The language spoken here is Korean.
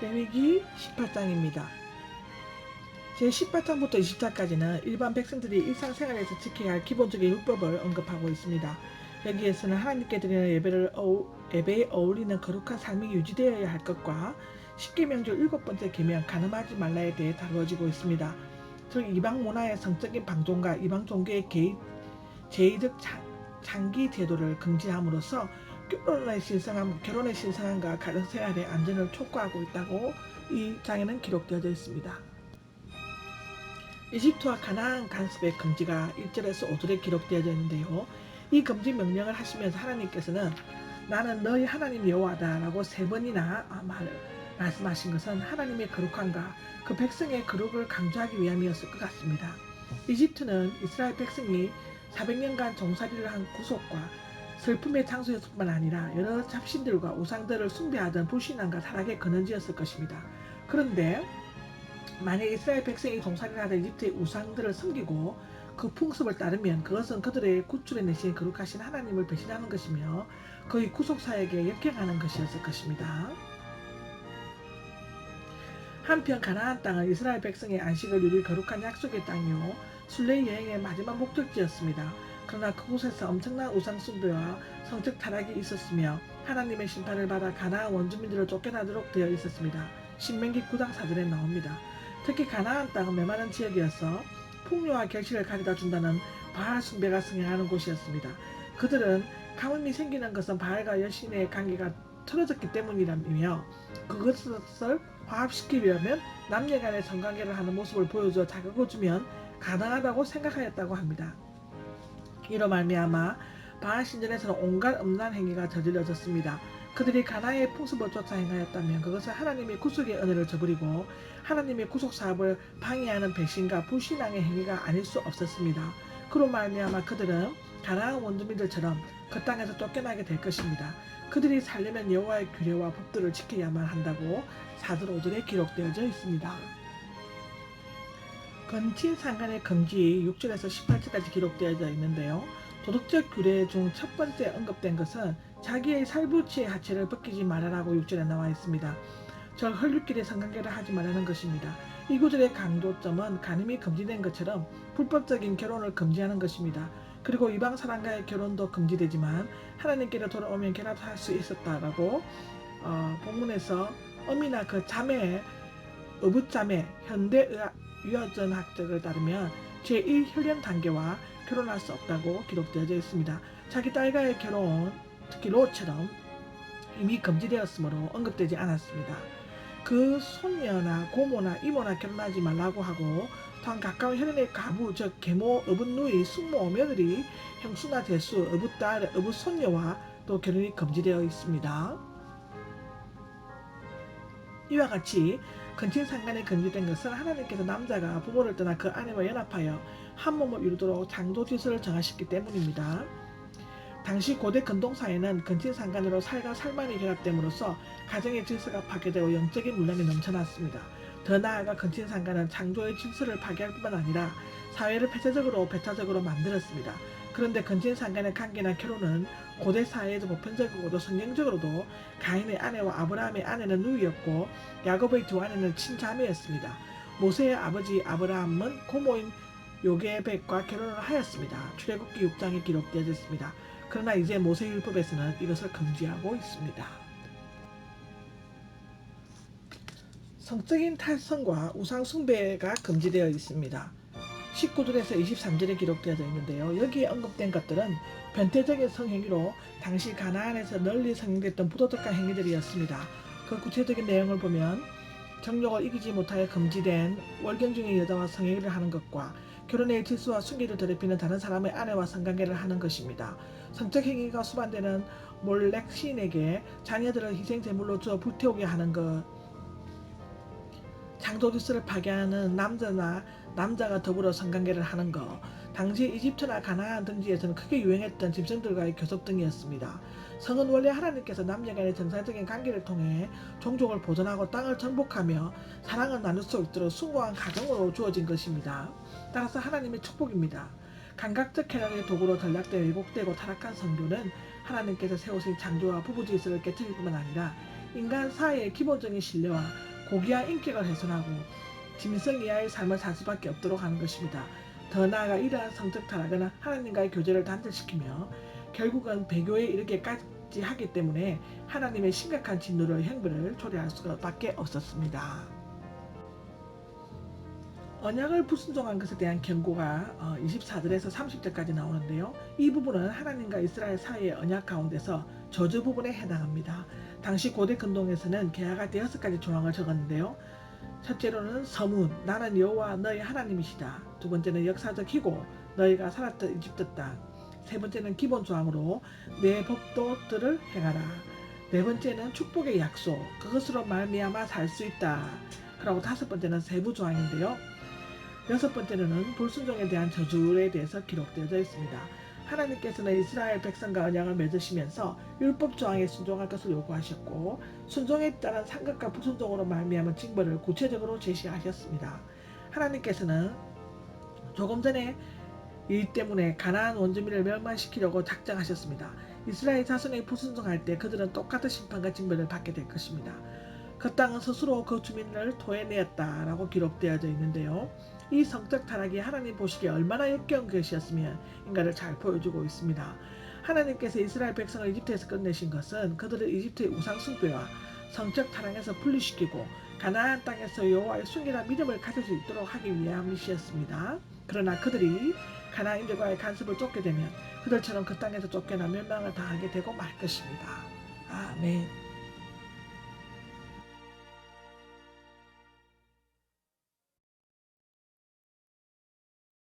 레위기 18장입니다. 제 18장부터 20장까지는 일반 백성들이 일상생활에서 지켜야 할 기본적인 율법을 언급하고 있습니다. 여기에서는 하나님께 드리는 예배를 어우, 예배에 어울리는 거룩한 삶이 유지되어야 할 것과 십계명중 일곱 번째 계명 가늠하지 말라에 대해 다루어지고 있습니다. 즉 이방 문화의 성적인 방종과 이방 종교의 개인, 제의적 자, 장기 제도를 금지함으로써 결혼의 신성함, 결혼의 신성함과 가정 생활의 안전을 촉구하고 있다고 이 장에는 기록되어져 있습니다. 이집트와 가나안 간섭의 금지가 1절에서 5절에 기록되어져 있는데요. 이 금지 명령을 하시면서 하나님께서는 나는 너희 하나님 여호와다라고 세 번이나 아, 말, 말씀하신 것은 하나님의 거룩함과 그 백성의 거룩을 강조하기 위함이었을 것 같습니다. 이집트는 이스라엘 백성이 400년간 종살이를 한 구속과 슬픔의 장소였을 뿐만 아니라 여러 잡신들과 우상들을 숭배하던 불신앙과 타락의 근원지였을 것입니다. 그런데 만약 이스라엘 백성이 종살이를 하던 이집트의 우상들을 섬기고 그 풍습을 따르면 그것은 그들의 구출해 내신 거룩하신 하나님을 배신하는 것이며 그의 구속사에게 역행하는 것이었을 것입니다. 한편 가나안 땅은 이스라엘 백성의 안식을 누릴 거룩한 약속의 땅이요 순례 여행의 마지막 목적지였습니다. 그러나 그곳에서 엄청난 우상 숭배와 성적 타락이 있었으며 하나님의 심판을 받아 가나안 원주민들을 쫓겨나도록 되어 있었습니다. 신명기 9장 4절에 나옵니다. 특히 가나안 땅은 메마른 지역이어서 풍요와 결실을 가져다 준다는 바알 숭배가 승행하는 곳이었습니다. 그들은 가뭄이 생기는 것은 바알과 여신의 관계가 틀어졌기 때문이라며 그것을 화합시키려면 남녀 간의 성관계를 하는 모습을 보여줘 자극을 주면 가능하다고 생각하였다고 합니다. 이로 말미암아 바알 신전에서는 온갖 음란 행위가 저질러졌습니다. 그들이 가나의 풍습을 쫓아 행하였다면 그것은 하나님의 구속의 은혜를 저버리고 하나님의 구속 사업을 방해하는 배신과 불신앙의 행위가 아닐 수 없었습니다. 그로 말미암아 그들은 가나안 원주민들처럼 그 땅에서 쫓겨나게 될 것입니다. 그들이 살려면 여호와의 규례와 법들을 지켜야만 한다고 4절 5절에 기록되어져 있습니다. 건친 상간의 금지 6절에서 18절까지 기록되어져 있는데요. 도덕적 규례 중 첫 번째 언급된 것은 자기의 살부치의 하체를 벗기지 말아라고 6절에 나와 있습니다. 저 헐육길에 성관계를 하지 말라는 것입니다. 이 구절의 강조점은 간음이 금지된 것처럼 불법적인 결혼을 금지하는 것입니다. 그리고 이방 사람과의 결혼도 금지되지만 하나님께로 돌아오면 결합할 수 있었다라고 어, 본문에서 어미나 그 자매 어부자매 현대 유아전 학적을 따르면 제1 혈연 단계와 결혼할 수 없다고 기록되어져 있습니다. 자기 딸과의 결혼, 특히 롯처럼 이미 금지되었으므로 언급되지 않았습니다. 그 손녀나 고모나 이모나 결혼하지 말라고 하고 또한 가까운 혈연의 가부, 즉 계모, 어붓누이, 숙모, 며느리, 형수나 대수, 어붓딸, 어붓손녀와 또 결혼이 금지되어 있습니다. 이와 같이 근친 상간에 금지된 것은 하나님께서 남자가 부모를 떠나 그 아내와 연합하여 한 몸을 이루도록 장도 질서를 정하셨기 때문입니다. 당시 고대 근동사회는 근친상간으로 살과 살만이 결합됨으로써 가정의 질서가 파괴되고 영적인 문란이 넘쳐났습니다. 더 나아가 근친상간은 창조의 질서를 파괴할 뿐만 아니라 사회를 폐쇄적으로 배타적으로 만들었습니다. 그런데 근친상간의 관계나 결혼은 고대 사회에서 보편적이고도 성경적으로도 가인의 아내와 아브라함의 아내는 누이였고 야곱의 두 아내는 친자매였습니다. 모세의 아버지 아브라함은 고모인 요게백과 결혼을 하였습니다. 출애굽기 6장에 기록되어 있습니다. 그러나 이제 모세율법에서는 이것을 금지하고 있습니다. 성적인 탈선과 우상 숭배가 금지되어 있습니다. 19절에서 23절에 기록되어져 있는데요. 여기에 언급된 것들은 변태적인 성행위로 당시 가나안에서 널리 성행됐던 부도덕한 행위들이었습니다. 그 구체적인 내용을 보면 정욕을 이기지 못하여 금지된 월경 중의 여자와 성행위를 하는 것과 결혼의 질서와 순기를 더럽히는 다른 사람의 아내와 성관계를 하는 것입니다. 성적 행위가 수반되는 몰렉 시인에게 자녀들을 희생 제물로 주어 불태우게 하는 것, 장도 질서를 파괴하는 남자나 남자가 더불어 성관계를 하는 것, 당시 이집트나 가나안 등지에서는 크게 유행했던 짐승들과의 교섭 등이었습니다. 성은 원래 하나님께서 남녀 간의 정상적인 관계를 통해 종족을 보존하고 땅을 정복하며 사랑을 나눌 수 있도록 숭고한 가정으로 주어진 것입니다. 따라서 하나님의 축복입니다. 감각적 쾌락의 도구로 전락되어 왜곡되고 타락한 성교는 하나님께서 세우신 창조와 부부 질서를 깨뜨릴 뿐만 아니라 인간 사회의 기본적인 신뢰와 고귀한 인격을 훼손하고 짐승 이하의 삶을 살 수밖에 없도록 하는 것입니다. 더 나아가 이러한 성적 타락은 하나님과의 교제를 단절시키며 결국은 배교에 이르게까지 하기 때문에 하나님의 심각한 진노를 형벌을 초래할 수밖에 없었습니다. 언약을 불순종한 것에 대한 경고가 어, 24절에서 30절까지 나오는데요. 이 부분은 하나님과 이스라엘 사이의 언약 가운데서 저주 부분에 해당합니다. 당시 고대 근동에서는 계약할 때 여섯 가지 조항을 적었는데요. 첫째로는 서문, 나는 여호와 너희 하나님이시다. 두 번째는 역사적 희고, 너희가 살았던 이집트 땅. 세 번째는 기본 조항으로 내 법도들을 행하라. 네 번째는 축복의 약속, 그것으로 말미암아 살 수 있다. 그리고 다섯 번째는 세부 조항인데요. 여섯 번째로는 불순종에 대한 저주에 대해서 기록되어 있습니다. 하나님께서는 이스라엘 백성과 언약을 맺으시면서 율법 조항에 순종할 것을 요구하셨고 순종에 따른 상급과 불순종으로 말미암은 징벌을 구체적으로 제시하셨습니다. 하나님께서는 조금 전에 이 때문에 가나안 원주민을 멸망시키려고 작정하셨습니다. 이스라엘 자손이 불순종할 때 그들은 똑같은 심판과 징벌을 받게 될 것입니다. 그 땅은 스스로 그 주민을 토해내었다라고 기록되어져 있는데요. 이 성적 타락이 하나님 보시기에 얼마나 역겨운 것이었으면 인가를 잘 보여주고 있습니다. 하나님께서 이스라엘 백성을 이집트에서 끝내신 것은 그들을 이집트의 우상 숭배와 성적 타락에서 분리시키고 가나안 땅에서 여호와의 순결한 믿음을 가질 수 있도록 하기 위함이셨습니다. 그러나 그들이 가나안인들과의 간섭을 쫓게 되면 그들처럼 그 땅에서 쫓겨나 멸망을 당하게 되고 말 것입니다. 아멘.